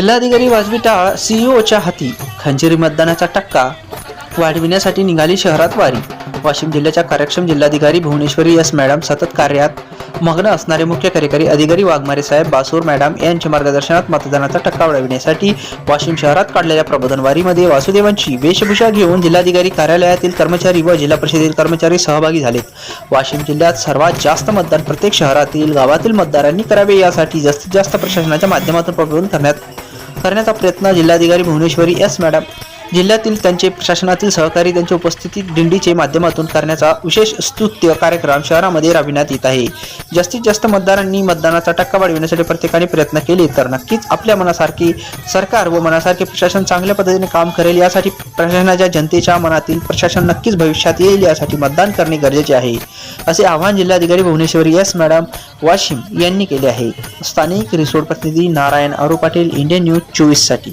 जिल्हाधिकारी वाजवी टाळ सीईओच्या हाती खंजिरी मतदानाचा टक्का वाढविण्यासाठी निघाली शहरात वारी. वाशिम जिल्ह्याच्या कार्यक्षम जिल्हाधिकारी भुवनेश्वरी एस मॅडम सतत कार्यात मग्न असणारे मुख्य कार्यकारी अधिकारी वाघमारे साहेब बासूर मॅडम यांच्या मार्गदर्शनात मतदानाचा टक्का वाढविण्यासाठी वाशिम शहरात काढलेल्या प्रबोधन वारीमध्ये वासुदेवांची वेशभूषा घेऊन जिल्हाधिकारी कार्यालयातील कर्मचारी व जिल्हा परिषदेतील कर्मचारी सहभागी झालेत. वाशिम जिल्ह्यात सर्वात जास्त मतदान प्रत्येक शहरातील गावातील मतदारांनी करावे यासाठी जास्तीत जास्त प्रशासनाच्या माध्यमातून प्रबोधन करण्यात करण्याचा प्रयत्न जिल्हाधिकारी भुवनेश्वरी एस मॅडम. जिल्ह्यातील त्यांचे प्रशासनातील सहकारी त्यांच्या उपस्थितीत दिंडीचे माध्यमातून करण्याचा विशेष स्तुत्य कार्यक्रम शहरामध्ये राबविण्यात येत आहे. जास्तीत जास्त मतदारांनी मतदानाचा टक्का वाढविण्यासाठी प्रत्येकाने प्रयत्न केले तर नक्कीच आपल्या मनासारखे सरकार व मनासारखे प्रशासन चांगल्या पद्धतीने काम करेल यासाठी प्रशासनाच्या जनतेच्या मनातील प्रशासन नक्कीच भविष्यात येईल यासाठी मतदान करणे गरजेचे आहे. असे आवाहन जिल्हाधिकारी भुवनेश्वरी एस मॅडम वाशिम यांनी केले आहे. स्थानिक रिसोड प्रतिनिधी नारायण अरू पाटील इंडियन न्यूज चोवीससाठी